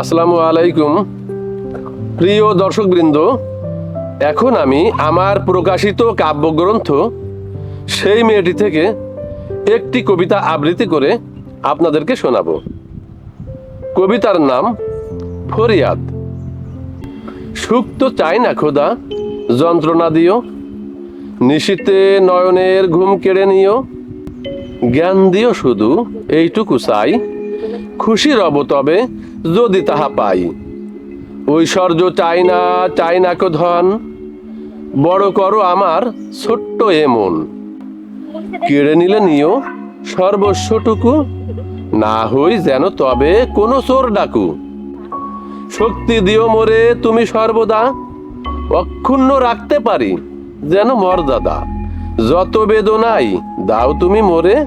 আসসালামু আলাইকুম। প্রিয় দর্শকবৃন্দ, এখন আমি আমার প্রকাশিত কাব্যগ্রন্থ সেই মেয়েটি থেকে একটি কবিতা আবৃত্তি করে আপনাদেরকে শোনাব। কবিতার নাম ফরিয়াদ। সুখ তো চাই না খোদা, যন্ত্রণা দিও। নিশীতে নয়নের ঘুম কেড়ে নিও। জ্ঞান দিও শুধু, এইটুকু চাই। খুশি রব তবে যদি তাহা পাই। ঐশ্বর্য চাই না চাই না কো ধন, বড় করো আমার ছোট্ট এ মন। কেড়ে নিলে নিও সর্বস্বটুকু, না হই যেন তবে কোনো চোর ডাকু। শক্তি দিও মোরে তুমি সর্বদা, অক্ষুণ্ণ রাখতে পারি যেন মর্যাদা। যত বেদনাই দাও তুমি মোরে,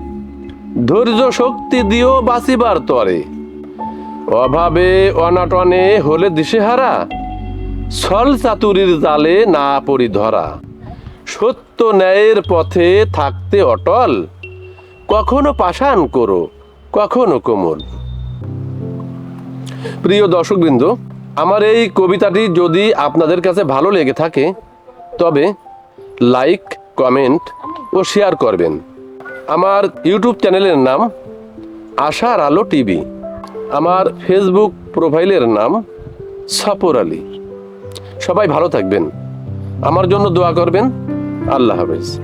ধৈর্য শক্তি দিও বাঁচিবার তরে। অভাবে অনাটনে হলে দিশেহারা, ছল চাতুরির জালে না পড়ি ধরা। সত্য ন্যায়ের পথে থাকতে অটল, কখনো পাষাণ করো, কখনো কোমল। প্রিয় দর্শকবৃন্দ, আমার এই কবিতাটি যদি আপনাদের কাছে ভালো লেগে থাকে, তবে লাইক, কমেন্ট ও শেয়ার করবেন। আমার ইউটিউব চ্যানেলের নাম আশার আলো টিভি। আমার ফেসবুক প্রোফাইলের নাম সাপর আলী। সবাই ভালো থাকবেন। আমার জন্য দোয়া করবেন। আল্লাহ হাফেজ।